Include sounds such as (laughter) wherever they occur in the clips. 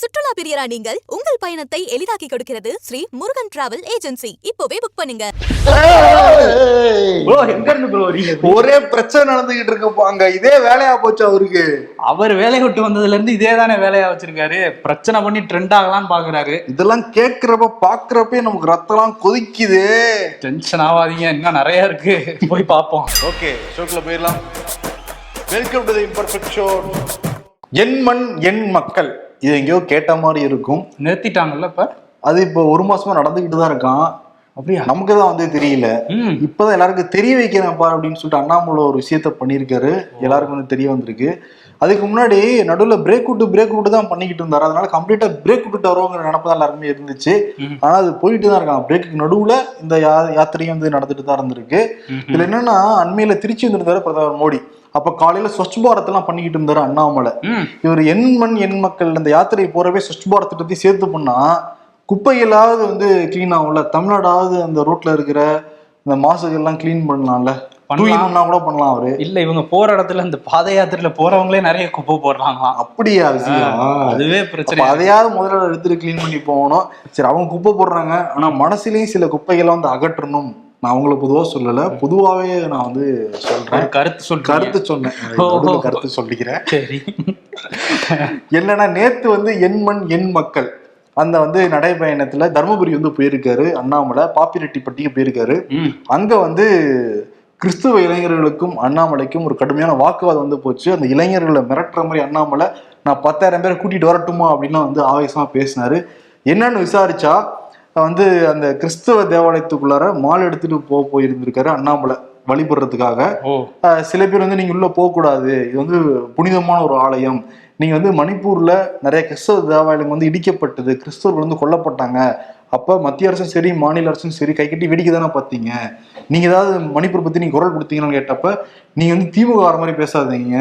சுற்றுலா பிரியரா நீங்கள் உங்கள் பயணத்தை எளிதாக்கி கொடுக்கிறது ஸ்ரீ முருகன் டிராவல் ஏஜென்சி. இப்போவே புக் பண்ணுங்க. ப்ரோ எங்க இருந்து ப்ரோ வரீங்க? ஒரே பிரச்சனை நடந்துகிட்டு இருக்குப்பா அங்க இதே வேலையா போச்சு அவருக்கு. அவர் வேலையை விட்டு வந்ததுல இருந்து இதே தானே வேலையா வச்சிருக்காரு. பிரச்சனை பண்ணி ட்ரெண்ட் ஆகலாம்னு பாக்குறாரு. இதெல்லாம் கேக்குறப்ப பாக்குறப்பே நமக்கு ரத்தம்லாம் கொதிக்குது. டென்ஷன் ஆகாதீங்க இன்னும் நிறைய இருக்கு. போய் பார்ப்போம். ஓகே ஷோக்குள்ள போயிடலாம். Welcome to the imperfect show என் மண் என் மக்கள். இது எங்கேயோ கேட்ட மாதிரி இருக்கும். நிறுத்திட்டாங்கல்ல இப்ப? அது இப்போ ஒரு மாசமா நடந்துகிட்டு தான் இருக்கான். அப்படியா? நமக்கு தான் வந்து தெரியல. இப்பதான் எல்லாருக்கும் தெரிய வைக்கிறேன்ப்பா அப்படின்னு சொல்லிட்டு அண்ணாமலை ஒரு விஷயத்த பண்ணியிருக்காரு. எல்லாருக்கும் வந்து தெரிய வந்திருக்கு. அதுக்கு முன்னாடி நடுவில் பிரேக் விட்டு பிரேக் விட்டு தான் பண்ணிக்கிட்டு இருந்தாரு. அதனால கம்ப்ளீட்டா பிரேக் விட்டுட்டு வருவோங்கிற நினப்பு தான் எல்லாருமே இருந்துச்சு. ம். ஆனா அது போயிட்டு தான் இருக்காங்க பிரேக்குக்கு நடுவுல இந்த யா யாத்திரையும் வந்து நடந்துட்டு தான் இருந்திருக்கு. இதுல என்னன்னா அண்மையில திருச்சி வந்திருந்தாரு பிரதமர் மோடி. அப்ப காலையில ஸ்வச் பாரத் எல்லாம் பண்ணிக்கிட்டு இருந்தாரு அண்ணாமலை. இவர் எண் மண் எண் மக்கள் இந்த யாத்திரை போறவே ஸ்வச் பாரத் திட்டத்தையும் சேர்த்து பண்ணா குப்பைகளாவது வந்து கிளீன் ஆகும்ல? தமிழ்நாடாவது அந்த ரோட்ல இருக்கிற இந்த மாசுகள்லாம் க்ளீன் பண்ணலாம்ல? பண்ணலாம். கூட பண்ணலாம் அவரு. இல்ல இவங்க போற இடத்துல இந்த பாத யாத்திரையில போறவங்களே நிறைய குப்பை போடுறாங்களாம். அப்படியா விஷயம் அதுவே பிரச்சனை. அதையாவது முதல்ல எடுத்துட்டு க்ளீன் பண்ணி போகணும். சரி அவங்க குப்பை போடுறாங்க. ஆனா மனசுலயும் சில குப்பைகளை வந்து அகற்றணும். நான் அவங்கள பொதுவா சொல்லல. பொதுவாவே நான் வந்து ஒரு சொல்றேன் கருத்து சொல்றேன் கருத்து சொன்னேன். கருத்து சொல்லிக்கிறேன். சரி. என்னன்னா நேத்து வந்து எண் மண் எண் மக்கள். அந்த வந்து நடைபயணத்துல தர்மபுரி வந்து போயிருக்காரு அண்ணாமலை. பாப்பிரெட்டிப்பட்டிக்கு போயிருக்காரு. அங்க வந்து கிறிஸ்துவ இளைஞர்களுக்கும் அண்ணாமலைக்கும் ஒரு கடுமையான வாக்குவாதம் வந்து போச்சு. அந்த இளைஞர்களை மிரட்டுற மாதிரி அண்ணாமலை நான் பத்தாயிரம் பேரை கூட்டிட்டு வரட்டுமா? அப்படின்லாம் வந்து ஆவேசமா பேசினாரு. என்னன்னு விசாரிச்சா வந்து அந்த கிறிஸ்துவ தேவாலயத்துக்குள்ளார மால் எடுத்துட்டு போக போயிருந்திருக்காரு அண்ணாமலை வழிபடுறதுக்காக. சில பேர் வந்து நீங்க உள்ள போக கூடாது இது வந்து புனிதமான ஒரு ஆலயம். நீங்க வந்து மணிப்பூர்ல நிறைய கிறிஸ்தவ தேவாலயம் வந்து இடிக்கப்பட்டது. கிறிஸ்தவர்கள் வந்து கொல்லப்பட்டாங்க. அப்ப மத்திய அரசும் சரி மாநில அரசும் சரி கை கட்டி வேடிக்கை தானே பார்த்தீங்க நீங்க ஏதாவது மணிப்பூர் பத்தி நீங்க குரல் கொடுத்தீங்கன்னு கேட்டப்ப நீங்க வந்து திமுக வர மாதிரி பேசாதீங்க.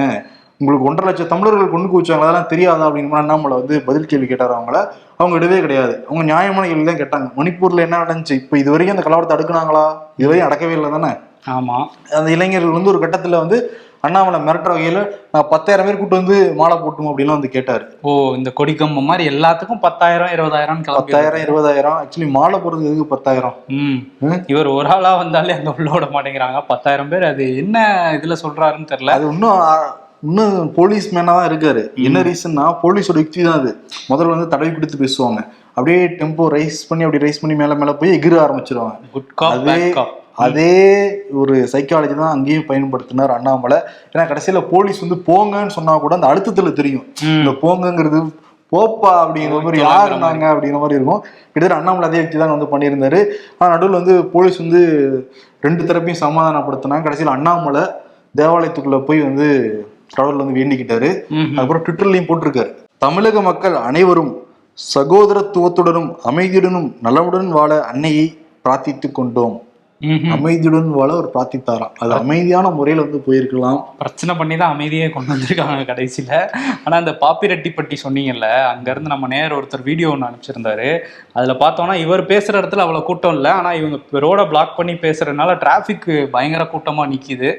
உங்களுக்கு ஒன்றரை லட்சம் தமிழர்கள் கொண்டு குவிச்சாங்க அதெல்லாம் தெரியாதா? அப்படின்னு மாதிரி நம்மளை வந்து பதில் கேள்வி கேட்டார் அவங்கள. அவங்க இடவே கிடையாது. அவங்க நியாயமான கேள்வி தான் கேட்டாங்க. மணிப்பூர்ல என்ன நடந்துச்சு? இப்போ இது வரைக்கும் அந்த கலவரத்தை அடுக்குனாங்களா? இது வரையும் அடக்கவே இல்லை தானே? ஆமா. அந்த இளைஞர்கள் வந்து ஒரு கட்டத்துல வந்து அண்ணாமலை மிரட்டுற வகையில நான் பத்தாயிரம் பேர் கூட்டு வந்து மாலை போட்டுமா அப்படின்லாம் வந்து கேட்டாரு. ஓ இந்த கொடிக்கம்பம் மாதிரி எல்லாத்துக்கும் பத்தாயிரம் இருபதாயிரம் பத்தாயிரம் இருபதாயிரம். ஆக்சுவலி மாலை போடுறது எதுக்கு பத்தாயிரம்? ம். ம். இவர் ஒரு ஆளா வந்தாலே அங்க உள்ள விட மாட்டேங்கிறாங்க. பத்தாயிரம் பேர் அது என்ன இதுல சொல்றாருன்னு தெரியல. அது இன்னும் இன்னும் போலீஸ் மேனாக தான் இருக்காரு. என்ன ரீசன்னா போலீஸோட யுக்தி தான் அது. முதல்ல வந்து தடவி கொடுத்து பேசுவாங்க. அப்படியே டெம்போ ரைஸ் பண்ணி அப்படி ரைஸ் பண்ணி மேலே மேலே போய் எகிர ஆரம்பிச்சிருவாங்க. அதே அதே ஒரு சைக்காலஜி தான் அங்கேயும் பயன்படுத்தினார் அண்ணாமலை. ஏன்னா கடைசியில் போலீஸ் வந்து போங்கன்னு சொன்னா கூட அந்த அழுத்தத்தில் தெரியும். இந்த போங்கங்கிறது போப்பா அப்படிங்கிற மாதிரி யார் இருந்தாங்க அப்படிங்கிற மாதிரி இருக்கும். கிட்டத்தட்ட அண்ணாமலை அதே யுக்தி தான் வந்து பண்ணியிருந்தாரு. ஆனால் நடுவில் வந்து போலீஸ் வந்து ரெண்டு தரப்பையும் சமாதானப்படுத்தினாங்க. கடைசியில் அண்ணாமலை தேவாலயத்துக்குள்ளே போய் வந்து கடவுள்ல வந்து வேண்டிக்கிட்டாரு. அதுக்கப்புறம் ட்விட்டர்லயும் போட்டிருக்காரு. தமிழக மக்கள் அனைவரும் சகோதரத்துவத்துடனும் அமைதியுடனும் நலமுடன் வாழ அன்னையை பிரார்த்தித்துக் கொண்டோம். அமைதியுடன் வாழ ஒரு பிரார்த்தித்தாராம் அது அமைதியான முறையில வந்து போயிருக்கலாம். பிரச்சனை பண்ணி தான் அமைதியே கொண்டு வந்திருக்காங்க கடைசியில. ஆனா அந்த பாப்பிரெட்டிப்பட்டி சொன்னீங்கல்ல அங்க இருந்து நம்ம நேர் ஒருத்தர் வீடியோ ஒன்று அனுப்பிச்சிருந்தாரு. அதுல பார்த்தோம்னா இவர் பேசுற இடத்துல அவ்வளவு கூட்டம் இல்லை. ஆனா இவங்க ரோட பிளாக் பண்ணி பேசுறதுனால டிராபிக் பயங்கர கூட்டமா நிக்குது.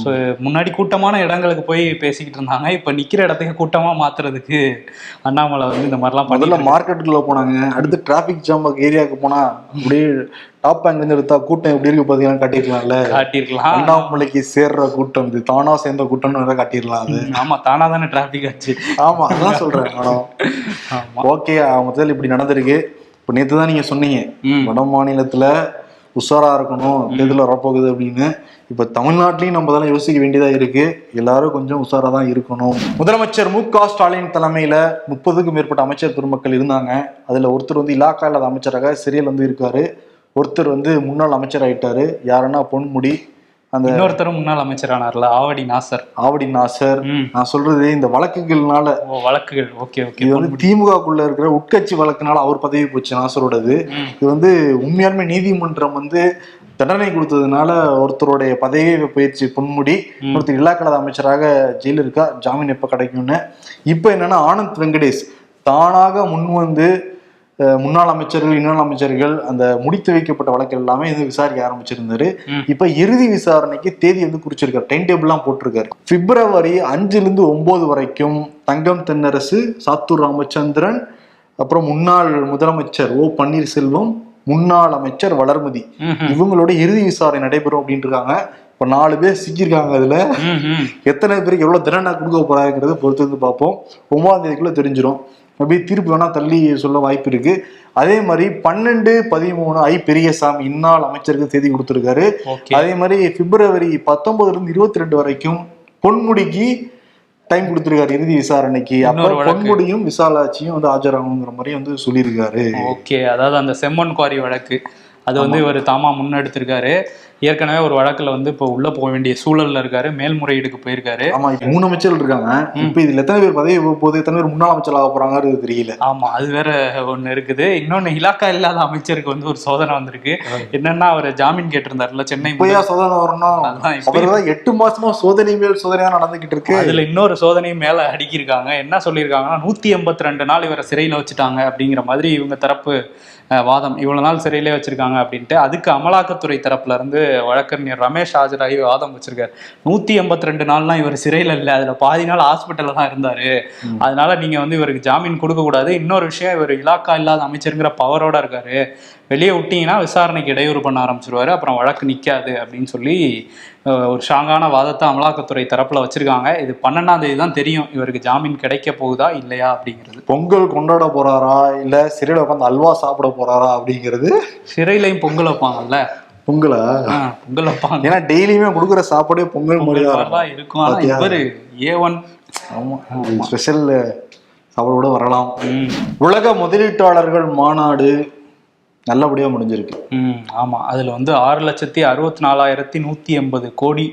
ஸோ முன்னாடி கூட்டமான இடங்களுக்கு போய் பேசிக்கிட்டு இருந்தாங்க. இப்ப நிக்கிற இடத்துக்கு கூட்டமா மாத்துறதுக்கு அண்ணாமலை வந்து இந்த மாதிரிலாம் முதல்ல பண்ணல மார்க்கெட்டுக்குள்ள போனாங்க. அடுத்து டிராபிக் ஜாம் ஏரியாவுக்கு போனா அப்படியே டாப் பேங்க்ல இருந்து எடுத்தா கூட்டம் எப்படி இருக்கு பாத்தீங்கன்னா காட்டிருக்கலாம்ல. காட்டியிருக்கலாம் அண்ணாமலைக்கு சேர்ற கூட்டம் இது. தானா சேர்ந்த கூட்டம்னு வேற காட்டிடலாம் அது. ஆமா தானா தானே டிராபிக் ஆச்சு. ஆமா அதான் சொல்றேன் மேடம். ஓகே முதல்ல இப்படி நடந்திருக்கு. இப்போ நேத்து தான் நீங்க சொன்னீங்க. வட மாநிலத்துல உஷாரா இருக்கணும் தேர்தல் வரப்போகுது அப்படின்னு. இப்ப தமிழ்நாட்டிலையும் நம்ம அதெல்லாம் யோசிக்க வேண்டியதா இருக்கு. எல்லாரும் கொஞ்சம் உஷாரா தான் இருக்கணும். முதலமைச்சர் மு க ஸ்டாலின் தலைமையில முப்பதுக்கும் மேற்பட்ட அமைச்சர் பெருமக்கள் இருந்தாங்க. அதுல ஒருத்தர் வந்து இலாக்கா இல்லாத அமைச்சராக சிறையில் வந்து இருக்காரு. ஒருத்தர் வந்து முன்னாள் அமைச்சர் ஆயிட்டாரு யாருன்னா பொன்முடி அந்த இன்னொருத்தரும் முன்னாள் அமைச்சரானார்ல ஆவடி நாசர். ஆவடி நாசர். நான் சொல்றது இந்த வழக்குகள்னால. வழக்குகள். Okay okay. இது வந்து திமுகக்குள்ள இருக்கிற உட்கட்சி வழக்குனால அவர் பதவி போச்சு நாசரோடது. இது வந்து உண்மையாலுமே நீதிமன்றம் வந்து தண்டனை கொடுத்ததுனால ஒருத்தருடைய பதவியே போயிடுச்சு பொன்முடி. ஒருத்தர் இலாக்கலத அமைச்சராக ஜெயில இருக்கா ஜாமீன் எப்ப கிடைக்கும்னு. இப்போ என்னன்னா ஆனந்த் வெங்கடேஷ் தானாக முன் வந்து முன்னாள் அமைச்சர்கள் இன்னாள் அமைச்சர்கள் அந்த முடித்து வைக்கப்பட்ட வழக்கு எல்லாமே இது விசாரிக்க ஆரம்பிச்சிருந்தாரு. இப்ப இறுதி விசாரணைக்கு தேதி வந்து குறிச்சிருக்காரு. டைம் டேபிள்லாம் போட்டிருக்காரு. பிப்ரவரி அஞ்சுல இருந்து ஒன்பது வரைக்கும் தங்கம் தென்னரசு சாத்தூர் ராமச்சந்திரன் அப்புறம் முன்னாள் முதலமைச்சர் ஓ பன்னீர்செல்வம் முன்னாள் அமைச்சர் வளர்மதி. இவங்களோட இறுதி விசாரணை நடைபெறும் அப்படின்ட்டு இருக்காங்க இப்ப நாலு பேர் சிக்கியிருக்காங்க அதுல. எத்தனை பேருக்கு எவ்வளவு தண்டனை கொடுக்க போறாங்கிறத பொறுத்து வந்து பார்ப்போம். ஒன்பதாம் தேதிக்குள்ள தெரிஞ்சிடும் அப்படி தீர்ப்பு வேணா தள்ளி சொல்ல வாய்ப்பு இருக்கு. அதே மாதிரி பன்னெண்டு பதிமூணு ஐ பெரியசாமி இந்நாள் அமைச்சருக்கு தேதி கொடுத்திருக்காரு. அதே மாதிரி பிப்ரவரி பத்தொன்பதுல இருந்து இருபத்தி ரெண்டு வரைக்கும் பொன்முடிக்கு டைம் கொடுத்திருக்காரு இறுதி விசாரணைக்கு. அப்ப இன்னொரு வழக்கு. பொன்முடியும் விசாலாட்சியும் வந்து ஆஜராகணுங்கிற மாதிரி வந்து சொல்லியிருக்காரு. ஓகே. அதாவது அந்த செம்மண் குவாரி வழக்கு. அது வந்து இவர் தாமா முன்னெடுத்திருக்காரு. ஏற்கனவே ஒரு வழக்குல வந்து இப்போ உள்ள போக வேண்டிய சூழல்ல இருக்காரு மேல்முறையீடுக்கு போயிருக்காரு. ஆமா மூணு அமைச்சர்கள் இருக்காங்க. இப்ப இதுல எத்தனை பேர் பதவி போக போகுது எத்தனை பேர் முன்னாள் அமைச்சர் ஆக போறாங்கிறது தெரியல. ஆமா அது வேற ஒண்ணு இருக்குது. இன்னொன்னு இலாக்கா இல்லாத அமைச்சருக்கு வந்து ஒரு சோதனை வந்திருக்கு. என்னன்னா அவர் ஜாமீன் கேட்டிருந்தாருல சென்னை இப்பயா சோதனை வரணும் எட்டு மாசமா சோதனை மேல் சோதனை தான் நடந்துகிட்டு இருக்கு. அதுல இன்னொரு சோதனையும் மேல அடுக்கியிருக்காங்க. என்ன சொல்லியிருக்காங்கன்னா நூத்தி எண்பத்தி ரெண்டு நாள் இவரை சிறையில வச்சுட்டாங்க அப்படிங்கிற மாதிரி இவங்க தரப்பு வாதம். இவ்வளவு நாள் சிறையிலே வச்சிருக்காங்க அப்படின்ட்டு அதுக்கு அமலாக்கத்துறை தரப்புல இருந்து வழக்கறிஞர் ரமேஷ் ஆஜராகி வாதம் வச்சிருக்காரு. நூத்தி எண்பத்தி ரெண்டு நாள்லாம் இவர் சிறையில இல்ல. அதுல பாதி நாள் ஹாஸ்பிட்டல்ல தான் இருந்தாரு. அதனால நீங்க வந்து இவருக்கு ஜாமீன் கொடுக்க கூடாது. இன்னொரு விஷயம் இவர் இலாக்கா இல்லாத அமைச்சருங்கிற பவரோட இருக்காரு. வெளியே விட்டீங்கன்னா விசாரணைக்கு இடையூறு பண்ண ஆரம்பிச்சிருவாரு. அப்புறம் வழக்கு நிக்காது அப்படின்னு சொல்லி ஒரு ஸ்ட்ராங்கான வாதத்தை அமலாக்கத்துறை தரப்புல வச்சிருக்காங்க. இது பன்னெண்டாம் தேதி தான் தெரியும் இவருக்கு ஜாமீன் கிடைக்க போகுதா இல்லையா அப்படிங்கிறது. பொங்கல் கொண்டாட போறாரா? இல்ல சிறையில உட்காந்து அல்வா சாப்பிட போறாரா அப்படிங்கிறது? சிறையிலையும் பொங்கல் வைப்பாங்கல்ல? பொங்கலா? பொங்கல் வைப்பாங்க ஏன்னா டெய்லியுமே கொடுக்குற சாப்பாடே பொங்கல் மாதிரி தான் இருக்கும். ஆனா? இவரு ஏ ஒன் ஸ்பெஷல் சாப்பாடோட வரலாம். உலக முதலீட்டாளர்கள் மாநாடு நல்லபடியா முடிஞ்சிருக்கு. ம் ஆமா. அதுல வந்து ஆறு லட்சத்தி அறுபத்தி நாலாயிரத்தி நூத்தி எண்பது கோடி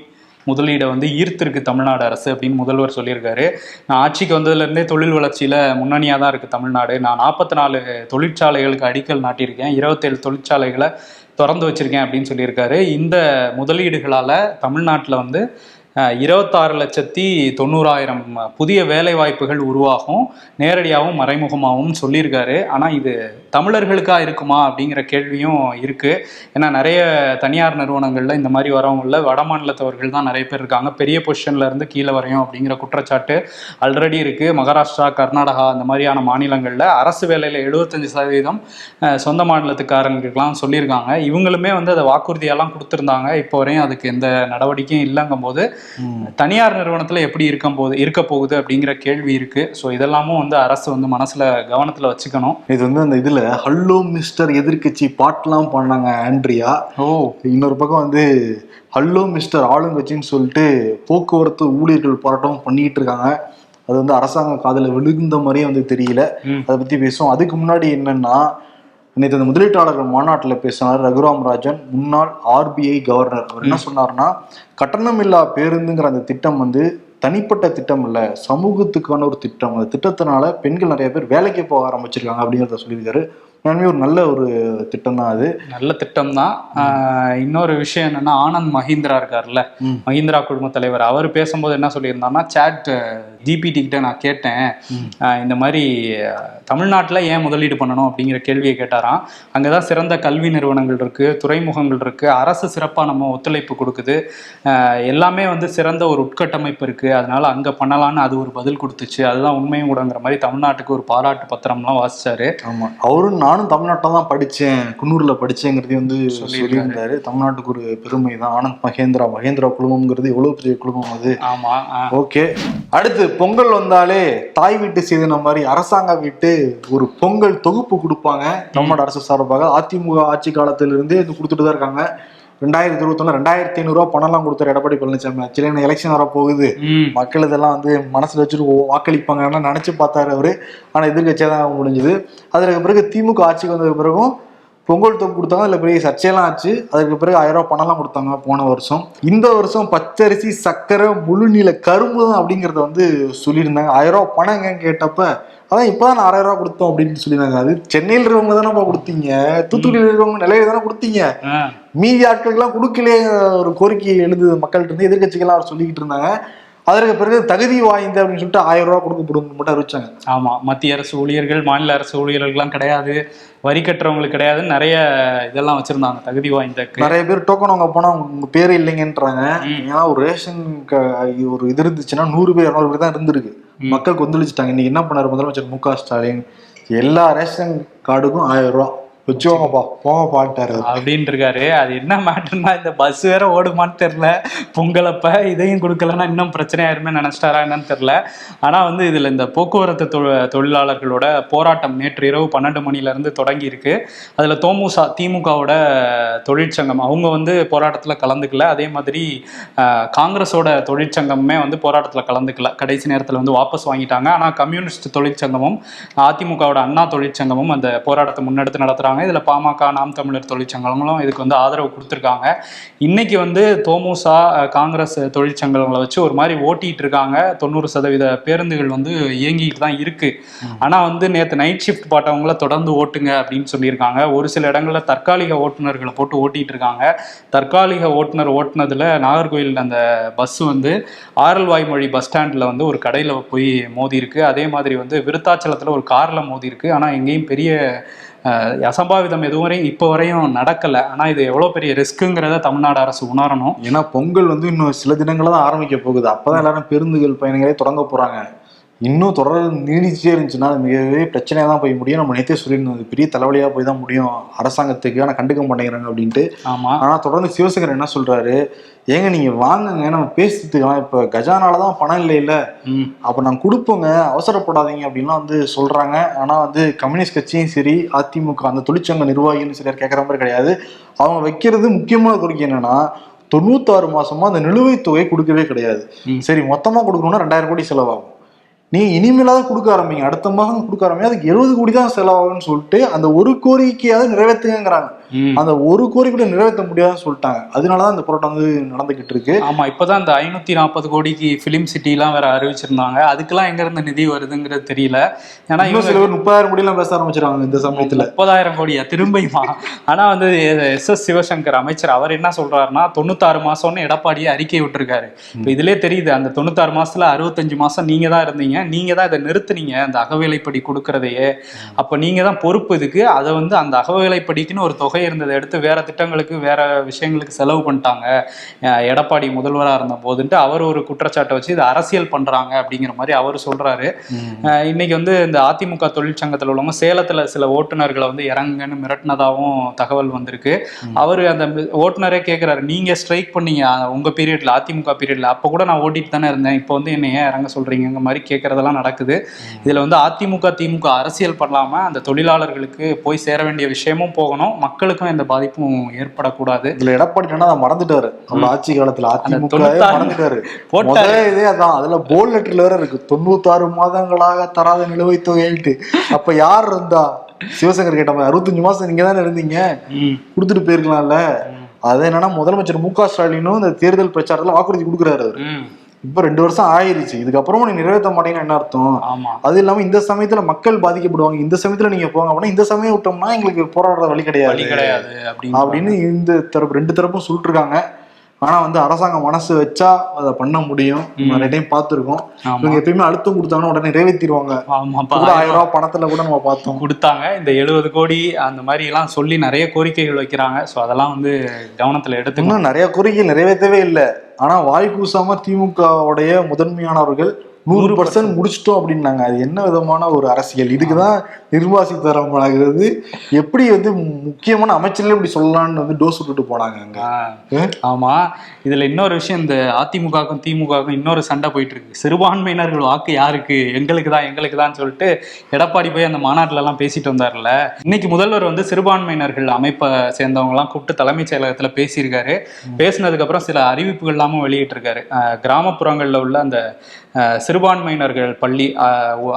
முதலீடை வந்து ஈர்த்திருக்கு தமிழ்நாடு அரசு அப்படின்னு முதல்வர் சொல்லியிருக்காரு. நான் ஆட்சிக்கு வந்ததுலேருந்தே தொழில் வளர்ச்சியில் முன்னணியாக தான் இருக்குது தமிழ்நாடு. நான் நாற்பத்தி நாலு தொழிற்சாலைகளுக்கு அடிக்கல் நாட்டியிருக்கேன். இருபத்தேழு தொழிற்சாலைகளை திறந்து வச்சிருக்கேன் அப்படின்னு சொல்லியிருக்காரு. இந்த முதலீடுகளால் தமிழ்நாட்டில் வந்து இருபத்தாறு லட்சத்தி தொண்ணூறாயிரம் புதிய வேலை வாய்ப்புகள் உருவாகும். நேரடியாகவும் மறைமுகமாகவும் சொல்லியிருக்காரு. ஆனால் இது தமிழர்களுக்காக இருக்குமா அப்படிங்கிற கேள்வியும் இருக்குது ஏன்னா நிறைய தனியார் நிறுவனங்களில் இந்த மாதிரி வரவங்களில் வட மாநிலத்தவர்கள் தான் நிறைய பேர் இருக்காங்க. பெரிய பொசிஷன்லேருந்து கீழே வரையும் அப்படிங்கிற குற்றச்சாட்டு ஆல்ரெடி இருக்குது மகாராஷ்டிரா கர்நாடகா அந்த மாதிரியான மாநிலங்களில் அரசு வேலையில் எழுபத்தஞ்சு சதவீதம் சொந்த மாநிலத்துக்காரங்களுக்கெல்லாம் சொல்லியிருக்காங்க. இவங்களுமே வந்து அதை வாக்குறுதியெல்லாம் கொடுத்துருந்தாங்க. இப்போ வரையும் அதுக்கு எந்த நடவடிக்கையும் இல்லைங்கும் போது தனியார் நிறுவனத்துல எப்படி இருக்கும் போது இருக்க போகுது அப்படிங்கிற கேள்வி இருக்கு. ஸோ இதெல்லாமும் வந்து அரசு வந்து மனசுல கவனத்துல வச்சுக்கணும். இது வந்து அந்த இதுல ஹல்லோ மிஸ்டர் எதிர்க்கட்சி பாட்டுலாம் பண்ணாங்க ஆண்ட்ரியா. ஓ. இன்னொரு பக்கம் வந்து ஹல்லோ மிஸ்டர் ஆளுங்கட்சின்னு சொல்லிட்டு போக்குவரத்து ஊழியர்கள் போராட்டம் பண்ணிட்டு இருக்காங்க. அது வந்து அரசாங்க காதுல விழுந்த மாதிரியே வந்து தெரியல. அதை பத்தி பேசுவோம். அதுக்கு முன்னாடி என்னன்னா நேற்று அந்த முதலீட்டாளர்கள் மாநாட்டில் பேசினார் ரகுராம் ராஜன். முன்னாள் ஆர்பிஐ கவர்னர். அவர் என்ன சொன்னார்னா கட்டணமில்லா பேருந்துங்கிற அந்த திட்டம் வந்து தனிப்பட்ட திட்டம் இல்ல சமூகத்துக்கான ஒரு திட்டம். அந்த திட்டத்தினால பெண்கள் நிறைய பேர் வேலைக்கு போக ஆரம்பிச்சிருக்காங்க அப்படிங்கிறத சொல்லியிருக்காரு. உண்மையுமே ஒரு நல்ல ஒரு திட்டம் தான் அது. நல்ல திட்டம் தான் இன்னொரு விஷயம் என்னன்னா ஆனந்த் மஹிந்திரா இருக்கார்ல. மஹிந்திரா குடும்ப தலைவர். அவர் பேசும்போது என்ன சொல்லியிருந்தாருன்னா சாட் ஜிபிடி கிட்ட நான் கேட்டேன். இந்த மாதிரி தமிழ்நாட்டில் ஏன் முதலீடு பண்ணணும் அப்படிங்கிற கேள்வியை கேட்டாராம். அங்கே தான் சிறந்த கல்வி நிறுவனங்கள் இருக்கு துறைமுகங்கள் இருக்கு அரசு சிறப்பாக நம்ம ஒத்துழைப்பு கொடுக்குது. எல்லாமே வந்து சிறந்த ஒரு உட்கட்டமைப்பு இருக்கு. அதனால அங்கே பண்ணலான்னு அது ஒரு பதில் கொடுத்துச்சு. அதுதான் உண்மையும் கூடங்கிற மாதிரி தமிழ்நாட்டுக்கு ஒரு பாராட்டு பத்திரம்லாம் வாசிச்சாரு. ஆமா. அவரும் நானும் தமிழ்நாட்டில் தான் படிச்சேன். குன்னூர்ல படிச்சேங்கிறதையும் வந்து. சொல்லியிருந்தாரு. தமிழ்நாட்டுக்கு ஒரு பெருமை தான். ஆனந்த் மகேந்திரா மகேந்திரா குழுமம்ங்கிறது எவ்வளவு பெரிய குழுமம் அது. ஆமா ஆஹ் ஓகே. அடுத்து பொங்கல் வந்தாலே தாய் வீட்டு செய்தின மாதிரி அரசாங்க வீட்டு ஒரு பொங்கல் தொகுப்பு கொடுப்பாங்க. தமிழ்நாடு அரசு சார்பாக. அதிமுக ஆட்சி காலத்துல இருந்தே இது கொடுத்துட்டு தான் இருக்காங்க. ரெண்டாயிரத்தி இருபத்தொன்னு ரெண்டாயிரத்தி ஐநூறுரூவா பணம்லாம் கொடுத்தாரு எடப்பாடி பழனிசாமி. ஆக்சுவலி எலெக்ஷன் வர போகுது ம். மக்கள் இதெல்லாம் வந்து மனசுல வச்சுட்டு வாக்களிப்பாங்கன்னு நினைச்சு பார்த்தாரு அவரு. ஆனா எதிர்கட்சியா தான் முடிஞ்சது. அதற்கு பிறகு திமுக ஆட்சிக்கு வந்ததுக்கு பிறகும் பொங்கல் தொகுப்பு கொடுத்தாங்க அதுல பெரிய சர்ச்சையெல்லாம் ஆச்சு. அதுக்கு பிறகு ஆயிரம் ரூபாய் பணம்லாம் கொடுத்தாங்க போன வருஷம். இந்த வருஷம் பச்சரிசி சர்க்கரை முழு நீல கரும்பு தான் அப்படிங்கறத வந்து சொல்லியிருந்தாங்க. ஆயிரம் ரூபாய் பணம் எங்கன்னு கேட்டப்ப அதான் இப்பதான் நான் ஆறாயிரம் ரூபாய் கொடுத்தோம் அப்படின்னு சொல்லியிருந்தாங்க. அது சென்னையில் இருக்கவங்க தானேப்பா கொடுத்தீங்க? தூத்துக்குடியில் இருக்கவங்க நிலையில தானே கொடுத்தீங்க? மீதி ஆட்களுக்கெல்லாம் கொடுக்கலையே ஒரு கோரிக்கை எழுந்தது மக்கள்கிட்ட இருந்து எதிர்கட்சிகள்லாம் அவர் சொல்லிக்கிட்டு இருந்தாங்க. அதற்கு பிறகு தகுதி வாய்ந்த அப்படின்னு சொல்லிட்டு ஆயிரம் ரூபாய் கொடுக்கப்படும் மட்டும் அறிவிச்சாங்க. ஆமா மத்திய அரசு ஊழியர்கள் மாநில அரசு ஊழியர்கள்லாம் கிடையாது. வரி கட்டுறவங்களுக்கு கிடையாது நிறைய இதெல்லாம் வச்சிருந்தாங்க தகுதி வாய்ந்தக்கு நிறைய பேர் டோக்கன் வாங்க போனா உங்க பேர் இல்லைங்கன்றாங்க. ஏன்னா ஒரு ரேஷன் க- ஒரு இது இருந்துச்சுன்னா நூறு பேர் இரநூறு பேர் தான் இருந்திருக்கு. மக்கள் கொந்தளிச்சிட்டாங்க. இன்னைக்கு என்ன பண்ணாரு முதலமைச்சர் மு க ஸ்டாலின்? எல்லா ரேஷன் கார்டுக்கும் ஆயிரம் ரூபா வச்சுக்கோங்கப்பா போங்கப்பாட்டாரு அப்படின்னு இருக்காரு அது என்ன மேட்டர்னா இந்த பஸ் வேற ஓடுமான்னு தெரியல. பொங்கலப்ப இதையும் கொடுக்கலன்னா இன்னும் பிரச்சனையாயிருமே நினைச்சிட்டாரா என்னன்னு தெரியல. ஆனா வந்து இதுல இந்த போக்குவரத்து தொ- தொழிலாளர்களோட போராட்டம் நேற்று இரவு பன்னெண்டு மணில இருந்து தொடங்கி இருக்கு அதுல தோமுசா திமுகவோட தொழிற்சங்கம் அவங்க வந்து போராட்டத்துல கலந்துக்கல. அதே மாதிரி காங்கிரஸோட தொழிற்சங்கமுமே வந்து போராட்டத்துல கலந்துக்கல. கடைசி நேரத்துல வந்து வாபஸ் வாங்கிட்டாங்க. ஆனா கம்யூனிஸ்ட் தொழிற்சங்கமும் அதிமுகவோட அண்ணா தொழிற்சங்கமும் அந்த போராட்டத்தை முன்னெடுத்து நடத்துறாங்க இதுல பாமக நாம் தமிழர் தொழிற்சங்கங்களும் இதுக்கு வந்து ஆதரவு கொடுத்துருக்காங்க. இன்னைக்கு வந்து தோமுசா காங்கிரஸ் தொழிற்சங்கங்களை வச்சு ஒரு மாதிரி ஓட்டிட்டு இருக்காங்க. தொண்ணூறு சதவீத பேருந்துகள் வந்து இயங்கிட்டு தான் இருக்கு. ஆனா வந்து நேத்து நைட் ஷிஃப்ட் பாட்டவங்கள தொடர்ந்து ஓட்டுங்க அப்படின்னு சொல்லியிருக்காங்க. ஒரு சில இடங்கள்ல தற்காலிக ஓட்டுநர்களை போட்டு ஓட்டிட்டு இருக்காங்க. தற்காலிக ஓட்டுநர் ஓட்டுனதுல நாகர்கோயில் அந்த பஸ் வந்து ஆரல்வாய்மொழி பஸ் ஸ்டாண்ட்ல வந்து ஒரு கடையில போய் மோதி இருக்கு அதே மாதிரி வந்து விருத்தாச்சலத்துல ஒரு கார்ல மோதி இருக்கு ஆனா எங்கேயும் பெரிய அசம்பாவிதம் எதுவும் வரையும் இப்போ வரையும் நடக்கல. ஆனா இது எவ்வளவு பெரிய ரிஸ்க்குங்கிறத தமிழ்நாடு அரசு உணரணும். ஏன்னா பொங்கல் வந்து இன்னும் சில தினங்கள தான் ஆரம்பிக்க போகுது. அப்பதான் எல்லாரும் பேருந்துகள் பயணங்களே தொடங்க போறாங்க. இன்னும் தொடர் நீடிச்சே இருந்துச்சுன்னா மிகவே பிரச்சனையா தான் போய் முடியும். நம்ம நேத்தே சொல்லியிருந்தோம் இது பெரிய தலைவலியா போய் தான் முடியும். அரசாங்கத்துக்கு ஆனா கண்டுக்க மாட்டேங்கிறாங்க அப்படின்ட்டு. ஆமா. ஆனா தொடர்ந்து சிவசங்கர் என்ன சொல்றாரு? ஏங்க நீங்க வாங்குங்க நம்ம பேசிட்டுக்கலாம். இப்ப கஜானால தான் பணம் இல்லை இல்ல அப்ப நான் கொடுப்போங்க அவசரப்படாதீங்க அப்படின்லாம் வந்து சொல்றாங்க. ஆனா வந்து கம்யூனிஸ்ட் கட்சியும் சரி அதிமுக அந்த தொழிற்சங்க நிர்வாகிகளும் சரி கேட்கற மாதிரி கிடையாது. அவங்க வைக்கிறது முக்கியமான கோரிக்கை என்னன்னா தொண்ணூத்தாறு மாசமா அந்த நிலுவைத் தொகை கொடுக்கவே கிடையாது. சரி மொத்தமா கொடுக்கணும்னா ரெண்டாயிரம் கோடி செலவாகும். நீ இனிமேலாவது கொடுக்க ஆரம்பிங்க. அடுத்த மாதம் கொடுக்க ஆரம்பிங்க. அதுக்கு எழுபது கோடி தான் செலவாகும்னு சொல்லிட்டு அந்த ஒரு கோரிக்கையாவது நிறைவேற்றுங்கிறாங்க அந்த ஒரு கோரிக்கை நிறைவேற்ற முடியாதுன்னு சொல்லிட்டாங்க. அதனாலதான் இந்த போராட்டம் வந்து நடந்துகிட்டு இருக்கு. ஆமா இப்பதான் இந்த ஐநூத்தி நாற்பது கோடிக்கு பிலிம் சிட்டிலாம் வேற அறிவிச்சிருந்தாங்க. அதுக்கெல்லாம் எங்க இருந்து நிதி வருதுங்கிறது தெரியல. ஏன்னா இன்னும் சில பேர் முப்பதாயிரம் கோடி எல்லாம் பேச ஆரம்பிச்சிருக்காங்க இந்த சமயத்துல. முப்பதாயிரம் கோடியா? திரும்பியுமா? ஆனா வந்து எஸ் எஸ் சிவசங்கர் அமைச்சர் அவர் என்ன சொல்றாருன்னா தொண்ணூத்தாறு மாசம்னு எடப்பாடியே அறிக்கை விட்டுருக்காரு. இப்ப இதுலயே தெரியுது அந்த தொண்ணூத்தாறு மாசத்துல அறுபத்தஞ்சு மாசம் நீங்க தான் இருந்தீங்க. நீங்க தான் இதை நிறுத்துனீங்க அந்த அகவேலைப்படி கொடுக்கறதையே. அப்ப நீங்க தான் பொறுப்பு இதுக்கு. அதை வந்து அந்த அகவேலைப்படிக்குன்னு ஒரு தொகை இருந்ததை எடுத்து வேற திட்டங்களுக்கு வேற விஷயங்களுக்கு செலவு பண்ணிட்டாங்க. எடப்பாடி முதல்வரா இருந்த போதுன்ட்டு அவர் ஒரு குற்றச்சாட்டை வச்சு இது அரசியல் பண்றாங்க அப்படிங்கிற மாதிரி அவர் சொல்றாரு. இன்னைக்கு வந்து இந்த அதிமுக தொழிற்சங்கத்தில் உள்ளவங்க சேலத்துல சில ஓட்டுநர்களை வந்து இறங்குன்னு மிரட்டினதாகவும் தகவல் வந்திருக்கு. அவர் அந்த ஓட்டுநரே கேட்குறாரு நீங்க ஸ்ட்ரைக் பண்ணீங்க. உங்க பீரியட்ல அதிமுக பீரியட்ல. அப்போ கூட நான் ஓட்டிட்டு தானே இருந்தேன். இப்போ வந்து என்ன ஏன் இறங்க சொல்றீங்க மாதிரி கேட்கறதெல்லாம் நடக்குது. இதுல வந்து அதிமுக திமுக அரசியல் பண்ணாம அந்த தொழிலாளர்களுக்கு போய் சேர வேண்டிய விஷயமும் போகணும். மக்களுக்கும் எந்த பாதிப்பும் ஏற்படக்கூடாது. இதுல எடப்பாடி என்ன அதை மறந்துட்டாரு அவர் ஆட்சி காலத்துல அதிமுக மறந்துட்டாரு. இதே அதான். அதுல போல் லெட்டர்ல வேற இருக்கு. தொண்ணூத்தாறு மாதங்களாக தராத நிலுவைத் தொகைன்ட்டு அப்ப யார் இருந்தா? சிவசங்கர் கேட்ட மாதிரி அறுபத்தஞ்சு மாசம் நீங்க தானே இருந்தீங்க கொடுத்துட்டு போயிருக்கலாம்ல. அது என்னன்னா முதலமைச்சர் மு க ஸ்டாலினும் இந்த தேர்தல் பிரச்சாரத்துல வாக்குறுதி கொடுக்குறாரு அவரு. இப்ப ரெண்டு வருஷம் ஆயிருச்சு. இதுக்கப்புறமா நீ நிறைவேற்ற மாட்டீங்கன்னா என்ன அர்த்தம்? ஆமா. அது இல்லாம இந்த சமயத்துல மக்கள் பாதிக்கப்படுவாங்க. இந்த சமயத்துல நீங்க போங்க அப்படின்னா இந்த சமயம் விட்டோம்னா எங்களுக்கு போராடுற வழி கிடையாது. கிடையாது அப்படின்னு இந்த தரப்பு ரெண்டு தரப்பும் சொல்லிட்டு இருக்காங்க. ஆனா வந்து அரசாங்கம் மனசு வச்சா அதை பண்ண முடியும். நிறைய டைம் பார்த்துருக்கோம். இவங்க எப்பயுமே அழுத்தம் கொடுத்தாங்கன்னா உடனே நிறைவேற்றிடுவாங்க ஆயிரம் ரூபாய் பணத்துல கூட நம்ம பார்த்தோம். கொடுத்தாங்க. இந்த எழுபது கோடி அந்த மாதிரி எல்லாம் சொல்லி நிறைய கோரிக்கைகள் வைக்கிறாங்க. ஸோ அதெல்லாம் வந்து கவனத்துல எடுத்துக்கணும். நிறைய கோரிக்கை நிறைவேற்றவே இல்லை. ஆனா வாய் கூசாம திமுகவுடைய முதன்மையானவர்கள் நூறு பர்சன்ட் முடிச்சிட்டோம் அப்படின்னாங்க. அது என்ன விதமான ஒரு அரசியல்? இதுக்குதான் நிர்வாசி தரமாகிறது எப்படி வந்து முக்கியமான அமைச்சர்களே இப்படி சொல்லலாம்னு வந்து டோஸ் விட்டுட்டு போனாங்க அங்க. ஆமா. இதுல இன்னொரு விஷயம் இந்த அதிமுகவுக்கும் திமுகவுக்கும் இன்னொரு சண்டை போயிட்டு இருக்கு. சிறுபான்மையினர்கள் வாக்கு யாருக்கு? எங்களுக்கு தான் எங்களுக்கு தான் சொல்லிட்டு எடப்பாடி போய் அந்த மாநாட்டுல எல்லாம் பேசிட்டு வந்தார்ல இன்னைக்கு முதல்வர் வந்து சிறுபான்மையினர்கள் அமைப்பை சேர்ந்தவங்க எல்லாம் கூப்பிட்டு தலைமைச் செயலகத்துல பேசியிருக்காரு. பேசினதுக்கு அப்புறம் சில அறிவிப்புகள் எல்லாமும் வெளியிட்டிருக்காரு. கிராமப்புறங்கள்ல உள்ள அந்த சிறுபான்மையினர்கள் பள்ளி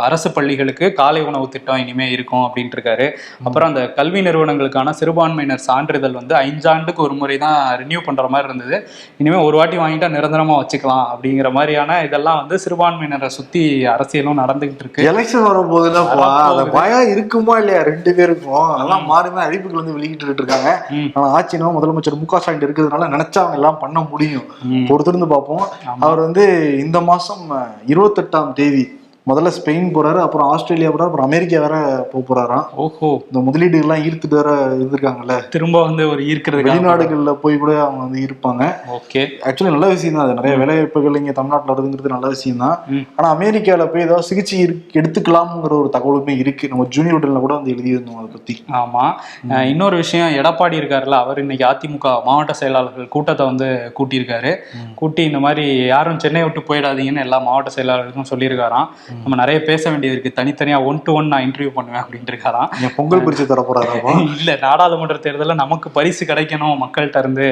அரசு பள்ளிகளுக்கு காலை உணவு திட்டம் இனிமே இருக்கும் அப்படின்ட்டு இருக்காரு அப்புறம் அந்த கல்வி நிறுவனங்களுக்கான சிறுபான்மையினர் சான்றிதழ் வந்து ஐந்தாண்டுக்கு ஒரு முறை தான் ரினியூ பண்ற மாதிரி இருந்தது. இனிமே ஒரு வாட்டி வாங்கிட்டா நிரந்தரமா வச்சுக்கலாம் அப்படிங்கிற மாதிரியான இதெல்லாம் வந்து சிறுபான்மையினரை சுத்தி அரசியலும் நடந்துகிட்டு இருக்கு எலெக்ஷன். அந்த பயம் இருக்குமா இல்லையா? ரெண்டு பேருக்கும். அதெல்லாம் மாறி மாறி அறிவிப்புகள் வந்து வெளியிட்டு இருக்காங்க. ஆனா ஆட்சினா முதலமைச்சர் மு க ஸ்டாலின் இருக்கிறதுனால நினைச்சா அவங்க எல்லாம் பண்ண முடியும். பொறுத்திருந்து பார்ப்போம். அவர் வந்து இந்த மாசம் இருபத்தெட்டாம் தேதி முதல்ல ஸ்பெயின் போறாரு அப்புறம் ஆஸ்திரேலியா போறாரு அப்புறம் அமெரிக்கா வேற போக போறாராம் ஓஹோ. இந்த முதலீடு எல்லாம் ஈர்த்துட்டு வேற இருந்திருக்காங்கல்ல திரும்ப வந்து ஒரு ஈர்க்கிறதுக்கு வெளிநாடுகள்ல போய் கூட அவங்க வந்து இருப்பாங்க. ஓகே. ஆக்சுவலி நல்ல விஷயம் தான் அது. நிறைய வேலை வாய்ப்புகள் இங்க தமிழ்நாட்டுல வருதுங்கிறது நல்ல விஷயம் தான். ஆனா அமெரிக்கால போய் ஏதாவது சிகிச்சை எடுத்துக்கலாம்ங்கிற ஒரு தகவலுமே இருக்கு. நம்ம ஜூனியர் உடல்ல கூட வந்து எழுதியிருந்தோம் அதை பத்தி. ஆமா. இன்னொரு விஷயம் எடப்பாடி இருக்காருல்ல அவர் இன்னைக்கு அதிமுக மாவட்ட செயலாளர்கள் கூட்டத்தை வந்து கூட்டியிருக்காரு. கூட்டி இந்த மாதிரி யாரும் சென்னை விட்டு போயிடாதீங்கன்னு எல்லா மாவட்ட செயலாளர்களுக்கும் சொல்லியிருக்காராம். நம்ம நிறைய பேச வேண்டியது இருக்கு. தனித்தனியா ஒன் டு ஒன் நான் இன்டர்வியூ பண்ணுவேன் அப்படின்ட்டு இருக்காராம் பொங்கல் பரிசு தர போறாராமா (laughs) இல்ல நாடாளுமன்ற தேர்தலில் நமக்கு பரிசு கிடைக்கணும் மக்கள்கிட்ட இருந்து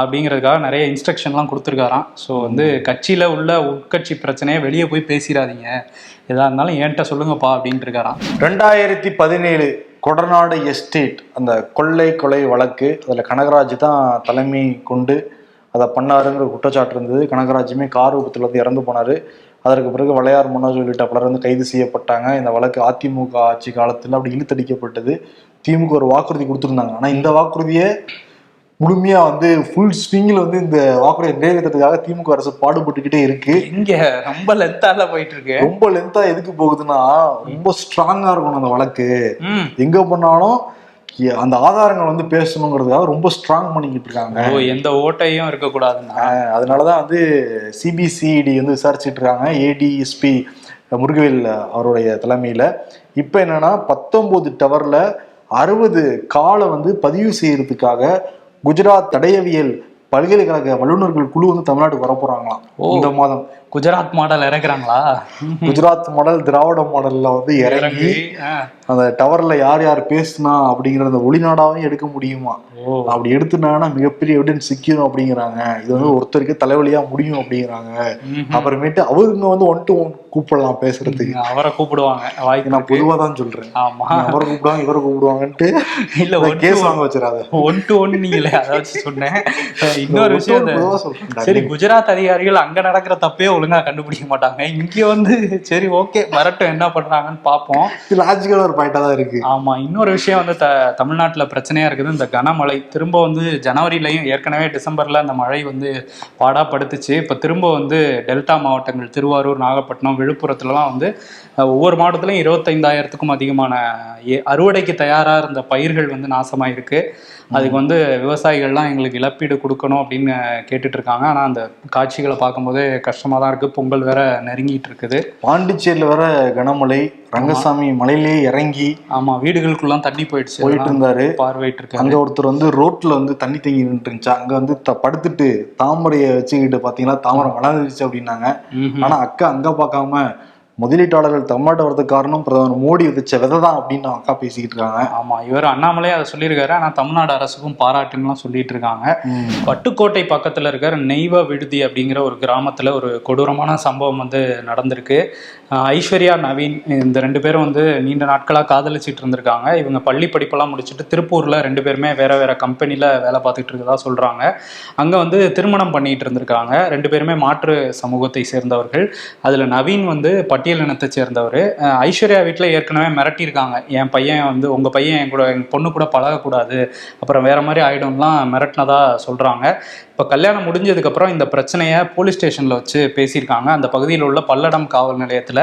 அப்படிங்கிறதுக்காக நிறைய இன்ஸ்ட்ரக்ஷன்லாம் கொடுத்துருக்காராம். ஸோ வந்து கட்சியில உள்ள உட்கட்சி பிரச்சனையை வெளியே போய் பேசிடாதீங்க. எதா இருந்தாலும் என்கிட்ட சொல்லுங்கப்பா அப்படின்ட்டு இருக்காராம் ரெண்டாயிரத்தி பதினேழு கொடநாடு எஸ்டேட் அந்த கொள்ளை கொலை வழக்கு அதில் கனகராஜ் தான் தலைமை கொண்டு அதை பண்ணாருங்கிற குற்றச்சாட்டு இருந்தது. கனகராஜுமே கார் விபத்துல வந்து இறந்து போனார். அதற்கு பிறகு வளையார் மனோஜ் உள்ளிட்ட பலர் வந்து கைது செய்யப்பட்டாங்க. இந்த வழக்கு அதிமுக ஆட்சி காலத்தில் அப்படி இழுத்தடிக்கப்பட்டது. திமுக ஒரு வாக்குறுதி கொடுத்துருந்தாங்க. ஆனால் இந்த வாக்குறுதியை முழுமையா வந்து ஃபுல் ஸ்விங்கில் வந்து இந்த வாக்குறுதியை நிறைவேற்றதுக்காக திமுக அரசு பாடுபட்டுக்கிட்டே இருக்கு. இங்க ரொம்ப லென்த்தால போயிட்டு இருக்கு ரொம்ப லென்த்தா எதுக்கு போகுதுன்னா ரொம்ப ஸ்ட்ராங்கா இருக்கணும் அந்த வழக்கு. எங்க பண்ணாலும் அந்த ஆதாரங்கள் வந்து பேசணுங்கிறதுக்காக ரொம்ப ஸ்ட்ராங் பண்ணிக்கிட்டு இருக்காங்க. ஓ எந்த ஓட்டையும் இருக்கக்கூடாதுன்னா? அதனாலதான் வந்து சிபிசிஐடி வந்து விசாரிச்சுட்டு இருக்காங்க. ஏடிஎஸ்பி முருகவேல் அவருடைய தலைமையில. இப்ப என்னன்னா பத்தொன்பது டவர்ல அறுபது காலை வந்து பதிவு செய்யறதுக்காக குஜராத் தடயவியல் பல்கலைக்கழக வல்லுநர்கள் குழு வந்து தமிழ்நாட்டுக்கு வர போறாங்களாம். இந்த மாதம். குஜராத் மாடல் இறக்குறாங்களா? குஜராத் மாடல் திராவிட மாடல்ல வந்து இறங்கி. அந்த டவர்ல யார் யார் பேசுனா அப்படிங்கிற அந்த ஒளிநாடாவையும் எடுக்க முடியுமா? அப்படி எடுத்துனாங்கன்னா மிகப்பெரிய எவிடன்ஸ் சிக்கிரும் அப்படிங்கிறாங்க. இது வந்து ஒருத்தருக்கு தலைவலியா முடியும் அப்படிங்கிறாங்க. அப்புறமேட்டு அவருங்க வந்து ஒன் டு ஒன் கூப்பிடலாம் பேசுறதுக்கு. அவரை கூப்பிடுவாங்க வாய்க்கு நான் பொதுவா தான் சொல்றேன். ஆமா. அவரை கூப்பிடுவாங்க இவரை கூப்பிடுவாங்கன்ட்டு இல்ல கேஸ் வாங்க வச்சிடாத. ஒன் டு ஒன் நீங்களே அதாச்சும் சொன்னேன். (laughs) இன்னொரு விஷயம். சரி குஜராத் அதிகாரிகள் அங்க நடக்கிற தப்பே ஒழுங்கா கண்டுபிடிக்க மாட்டாங்க. இங்க வந்து சரி ஓகே வரட்டும் என்ன பண்றாங்கன்னு பாப்போம் இது லாஜிக்கலா ஒரு பாயிண்டா தான் இருக்கு. ஆமா இன்னொரு விஷயம் வந்து த தமிழ்நாட்டுல பிரச்சனையா இருக்குது. இந்த கனமழை திரும்ப வந்து ஜனவரிலையும் ஏற்கனவே டிசம்பர்ல அந்த மழை வந்து பாடா படுத்துச்சு. இப்ப திரும்ப வந்து டெல்டா மாவட்டங்கள் திருவாரூர் நாகப்பட்டினம் விழுப்புரத்துலலாம் வந்து ஒவ்வொரு மாவட்டத்திலையும் இருபத்தைந்தாயிரத்துக்கும் அதிகமான அறுவடைக்கு தயாரா இருந்த பயிர்கள் வந்து நாசமாயிருக்கு. அதுக்கு வந்து விவசாயிகள்லாம் எங்களுக்கு இழப்பீடு கொடுக்கணும் அப்படின்னு கேட்டுட்டு இருக்காங்க ஆனா அந்த காட்சிகளை பார்க்கும்போது கஷ்டமா தான் இருக்கு. பொங்கல் வேற நெருங்கிட்டு இருக்குது பாண்டிச்சேரியில வர கனமழை ரங்கசாமி மலையிலேயே இறங்கி ஆமா வீடுகளுக்குள்ளாம் தண்ணி போயிடுச்சு. போயிட்டு இருந்தாரு பார்வையிட்டு இருக்காரு அங்க ஒருத்தர் வந்து ரோட்ல வந்து தண்ணி தேங்கி நின்று இருந்துச்சு அங்க வந்து த- படுத்துட்டு தாமரைய வச்சுக்கிட்டு பாத்தீங்கன்னா தாமரை மலர்ந்துச்சு அப்படின்னாங்க. ம்ஹும். ஆனா அக்கா அங்க பார்க்காம முதலீட்டாளர்கள் தமிழ்நாட்டு வரதுக்கு காரணம் பிரதமர் மோடி விதிச்ச விதை தான் அப்படின்னு அக்கா பேசிக்கிட்டு இருக்காங்க. ஆமா இவர் அண்ணாமலே அதை சொல்லியிருக்காரு. ஆனா தமிழ்நாடு அரசுக்கும் பாராட்டுன்னுலாம் சொல்லிட்டு இருக்காங்க. பட்டுக்கோட்டை பக்கத்துல இருக்கிற நெய்வ விடுதி அப்படிங்கிற ஒரு கிராமத்துல ஒரு கொடூரமான சம்பவம் வந்து நடந்திருக்கு. ஐஸ்வர்யா நவீன் இந்த ரெண்டு பேரும் வந்து நீண்ட நாட்களா காதலிச்சிட்டு இருந்திருக்காங்க. இவங்க பள்ளி படிப்பெல்லாம் முடிச்சுட்டு திருப்பூர்ல ரெண்டு பேருமே வேற வேற கம்பெனில வேலை பார்த்துட்டு இருக்கதா சொல்றாங்க. அங்க வந்து திருமணம் பண்ணிட்டு இருந்திருக்காங்க. ரெண்டு பேருமே மாற்று சமூகத்தை சேர்ந்தவர்கள். அதுல நவீன் வந்து பட்டியல் இனத்தை சேர்ந்தவர். ஐஸ்வர்யா வீட்டில் ஏற்கனவே மிரட்டியிருக்காங்க. என் பையன் வந்து உங்கள் பையன் என் கூட எங்கள் பொண்ணு கூட பழகக்கூடாது. அப்புறம் வேற மாதிரி ஆகிடும்லாம் மிரட்டினதா சொல்கிறாங்க இப்போ கல்யாணம் முடிஞ்சதுக்கப்புறம் இந்த பிரச்சனையை போலீஸ் ஸ்டேஷனில் வச்சு பேசியிருக்காங்க. அந்த பகுதியில் உள்ள பல்லடம் காவல் நிலையத்தில்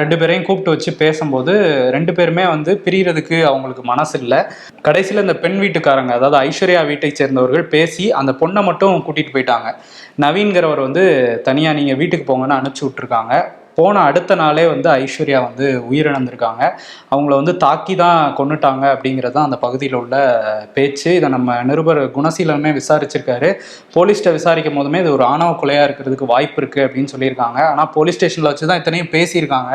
ரெண்டு பேரையும் கூப்பிட்டு வச்சு பேசும்போது ரெண்டு பேருமே வந்து பிரியறதுக்கு அவங்களுக்கு மனசு இல்லை. கடைசியில் இந்த பெண் வீட்டுக்காரங்க அதாவது ஐஸ்வர்யா வீட்டை சேர்ந்தவர்கள் பேசி அந்த பொண்ணை மட்டும் கூட்டிகிட்டு போயிட்டாங்க. நவீன்கிறவர் வந்து தனியாக நீங்கள் வீட்டுக்கு போங்கன்னு அனுப்பிச்சி விட்ருக்காங்க போன அடுத்த நாளே வந்து ஐஸ்வர்யா வந்து உயிரிழந்திருக்காங்க. அவங்கள வந்து தாக்கி தான் கொண்டுட்டாங்க அப்படிங்கிறது தான் அந்த பகுதியில் உள்ள பேச்சு. இதை நம்ம நிருபர் குணசீலமே விசாரிச்சிருக்காரு. போலீஸ்கிட்ட விசாரிக்கும் போதுமே இது ஒரு ஆணவ கொலையாக இருக்கிறதுக்கு வாய்ப்பு இருக்குது அப்படின்னு சொல்லியிருக்காங்க. ஆனால் போலீஸ் ஸ்டேஷனில் வச்சு தான் இத்தனையும் பேசியிருக்காங்க.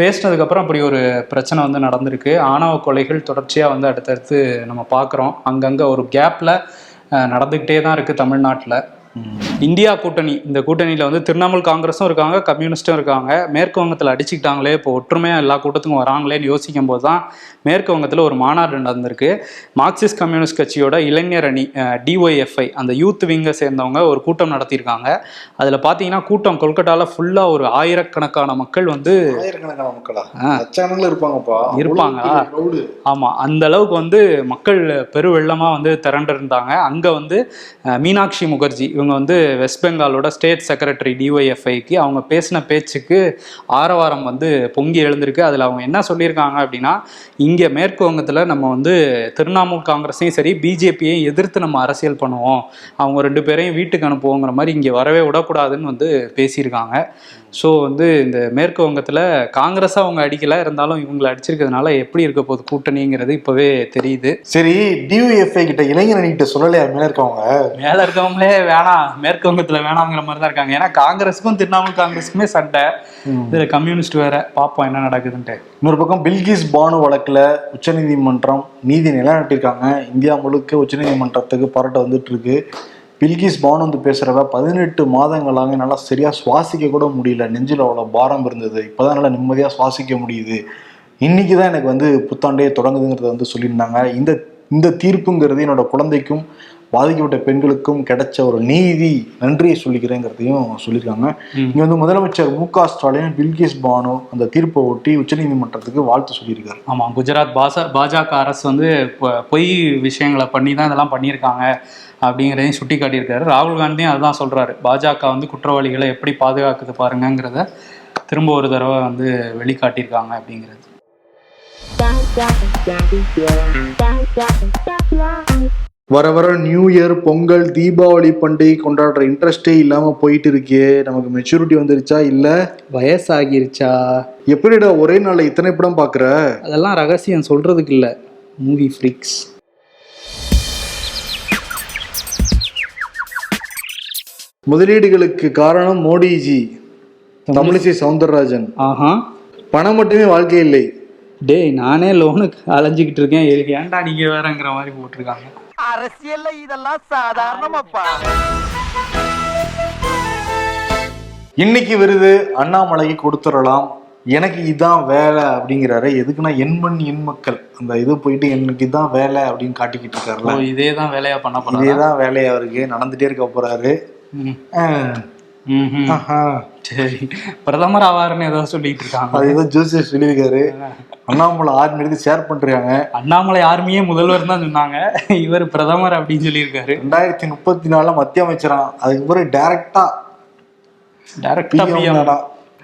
பேசினதுக்கப்புறம் அப்படி ஒரு பிரச்சனை வந்து நடந்திருக்கு. ஆணவ கொலைகள் தொடர்ச்சியாக வந்து அடுத்தடுத்து நம்ம பார்க்குறோம் அங்கங்கே ஒரு கேப்பில் நடந்துக்கிட்டே தான் இருக்குது தமிழ்நாட்டில். இந்தியா கூட்டணி. இந்த கூட்டணியில் வந்து திரிணாமுல் காங்கிரஸும் இருக்காங்க கம்யூனிஸ்டும் இருக்காங்க. மேற்கு வங்கத்தில் அடிச்சுக்கிட்டாங்களே இப்போ ஒற்றுமையாக எல்லா கூட்டத்துக்கும் வராங்களேன்னு யோசிக்கும் போது தான் மேற்கு வங்கத்தில் ஒரு மாநாடு நடந்திருக்கு. மார்க்சிஸ்ட் கம்யூனிஸ்ட் கட்சியோட இளைஞர் அணி டிஒய்எஃப்ஐ அந்த யூத் விங்கை சேர்ந்தவங்க ஒரு கூட்டம் நடத்தியிருக்காங்க. அதில் பார்த்தீங்கன்னா கூட்டம் கொல்கட்டாவில் ஃபுல்லாக ஒரு ஆயிரக்கணக்கான மக்கள் வந்து ஆயிரக்கணக்கான மக்களா? இருப்பாங்கப்பா. crowd. ஆமாம் அந்த அளவுக்கு வந்து மக்கள் பெருவெள்ளமாக வந்து திரண்டிருந்தாங்க. அங்கே வந்து மீனாட்சி முகர்ஜி இவங்க இவங்க வந்து வெஸ்ட் பெங்காலோட ஸ்டேட் செக்ரட்டரி டிஒய்எஃப்ஐக்கு அவங்க பேசின பேச்சுக்கு ஆரவாரம் வந்து பொங்கி எழுந்திருக்கு. அதில் அவங்க என்ன சொல்லியிருக்காங்க அப்படின்னா இங்கே மேற்கு வங்கத்தில் நம்ம வந்து திரிணாமுல் காங்கிரஸையும் சரி பிஜேபியையும் எதிர்த்து நம்ம அரசியல் பண்ணுவோம். அவங்க ரெண்டு பேரையும் வீட்டுக்கு அனுப்புவோங்கிற மாதிரி இங்கே வரவே விடக்கூடாதுன்னு வந்து பேசியிருக்காங்க. ஸோ வந்து இந்த மேற்கு வங்கத்தில் காங்கிரஸாக அவங்க அடிக்கல இருந்தாலும் இவங்களை அடிச்சிருக்கிறதுனால எப்படி இருக்க போகுது கூட்டணிங்கிறது இப்போவே தெரியுது. சரி டியூஎஃப்ஐ கிட்ட இளைஞர் அணிகிட்ட சொல்லலையா? மேல இருக்கவங்க? மேலே இருக்கவங்களே வேணாம் மேற்கு வங்கத்தில் வேணாங்கிற மாதிரி தான் இருக்காங்க. ஏன்னா காங்கிரஸுக்கும் திரிணாமுல் காங்கிரஸுக்குமே சண்டை. இதில் கம்யூனிஸ்ட் வேற பார்ப்போம் என்ன நடக்குதுன்ட்டு. இன்னொரு பக்கம் பில்கிஸ் பானு வழக்குல உச்சநீதிமன்றம் நீதி நிலைநாட்டியிருக்காங்க. இந்தியா முழுக்க உச்சநீதிமன்றத்துக்கு பாராட்ட வந்துட்டு இருக்கு பில்கிஸ் பானு வந்து பேசுறவ பதினெட்டு மாதங்களாக என்னால் சரியா சுவாசிக்க கூட முடியல. நெஞ்சில் அவ்வளோ பாரம் இருந்தது. இப்போதான் நல்லா நிம்மதியாக சுவாசிக்க முடியுது. இன்னைக்கு தான் எனக்கு வந்து புத்தாண்டே தொடங்குதுங்கிறத வந்து சொல்லியிருந்தாங்க. இந்த இந்த தீர்ப்புங்கிறது என்னோட குழந்தைக்கும் பாதிக்கப்பட்ட பெண்களுக்கும் கிடைச்ச ஒரு நீதி நன்றியை சொல்லிக்கிறேங்கிறதையும் சொல்லியிருக்காங்க. இங்க வந்து முதலமைச்சர் மு க ஸ்டாலின் பில்கிஸ் பானு அந்த தீர்ப்பை ஒட்டி உச்சநீதிமன்றத்துக்கு வாழ்த்து சொல்லியிருக்காரு. ஆமாம் குஜராத் பாச பாஜக அரசு வந்து பொய் விஷயங்களை பண்ணி தான் இதெல்லாம் பண்ணியிருக்காங்க. அப்படிங்கிறதையும் சுட்டி காட்டியிருக்காரு ராகுல் காந்தியும் அதுதான் சொல்றாரு. பாஜக வந்து குற்றவாளிகளை எப்படி பாதுகாக்குது பாருங்கங்கிறத திரும்ப ஒரு தடவை வந்து வெளிக்காட்டியிருக்காங்க அப்படிங்கிறது. வர வர நியூ இயர் பொங்கல் தீபாவளி பண்டிகை கொண்டாடுற இன்ட்ரெஸ்டே இல்லாம போயிட்டு இருக்கே நமக்கு மெச்சூரிட்டி வந்துருச்சா இல்ல? வயசாகிருச்சா? எப்படிடா ஒரே நாள்ல இத்தனை படம் பாக்குற? அதெல்லாம் ரகசியம் சொல்றதுக்கு இல்லை. மூவி ஃப்ரிக்ஸ் முதலீடுகளுக்கு காரணம் மோடிஜி தமிழிசை சவுந்தரராஜன். ஆஹா. பணம் மட்டுமே வாழ்க்கை இல்லை. டேய் நானே லோனுக்கு அலைஞ்சிக்கிட்டு இருக்கேன். ஏன்டா நீங்க வேறங்கிற மாதிரி போட்டிருக்காங்க? அரசியல்ல இதெல்லாம் சாதாரணமாப்பா. இன்னைக்கு விருது அண்ணாமலைக்கு கொடுத்துடலாம். எனக்கு இதான் வேலை அப்படிங்கிறாரு. எதுக்குன்னா எண்மண் எண் மக்கள். அந்த இது போயிட்டு எனக்கு இதான் வேலை அப்படின்னு காட்டிக்கிட்டு ஓ இருக்காருல்ல. இதே தான் வேலையா பண்ண போறாங்க இதேதான் வேலை அவருக்கு நடந்துட்டே இருக்க போறாரு. சரி. பிரதமர் ஆவாருன்னு ஏதோ சொல்லிட்டு இருக்காங்க. அது ஏதோ ஜோசியர் சொல்லியிருக்காரு. அண்ணாமலை ஆர்மி எடுத்து ஷேர் பண்றாங்க. அண்ணாமலை ஆர்மியே முதல்வர் தான் சொன்னாங்க. இவர் பிரதமர் அப்படின்னு சொல்லியிருக்காரு. ரெண்டாயிரத்தி முப்பத்தி நாலுல மத்திய அமைச்சராம் அதுக்கு பிறகு டைரக்டா டைரக்டா?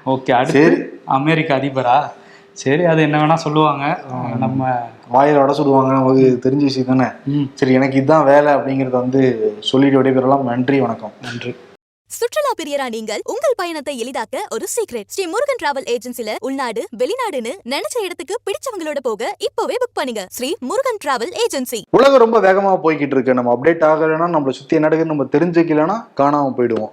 ஓகே அடுத்து. அமெரிக்க அதிபரா? சரி அது என்ன வேணா சொல்லுவாங்க. நம்ம வாயில வட சொல்லுவாங்க நமக்கு தெரிஞ்ச விஷயம் தானே? சரி எனக்கு இதுதான் வேலை அப்படிங்கறத வந்து சொல்லிட்டு விடைபெறலாம். நன்றி வணக்கம். நன்றி. சுற்றுலா பிரியரா நீங்கள் உங்கள் பயணத்தை எளிதாக்க ஒரு சீக்ரெட் ஸ்ரீ முருகன் டிராவல் ஏஜென்சில உள்நாடு வெளிநாடுன்னு நினைச்ச இடத்துக்கு பிடிச்சவங்களோட போக இப்போவே புக் பண்ணுங்க. ஸ்ரீ முருகன் டிராவல் ஏஜென்சி உலகம் ரொம்ப வேகமா போய்கிட்டு இருக்கு. நம்ம அப்டேட் ஆகலைன்னா நம்மளை சுத்தி என்ன நடக்குதுன்னு நம்ம தெரிஞ்சுக்கலைன்னா காணாம போயிடுவோம்.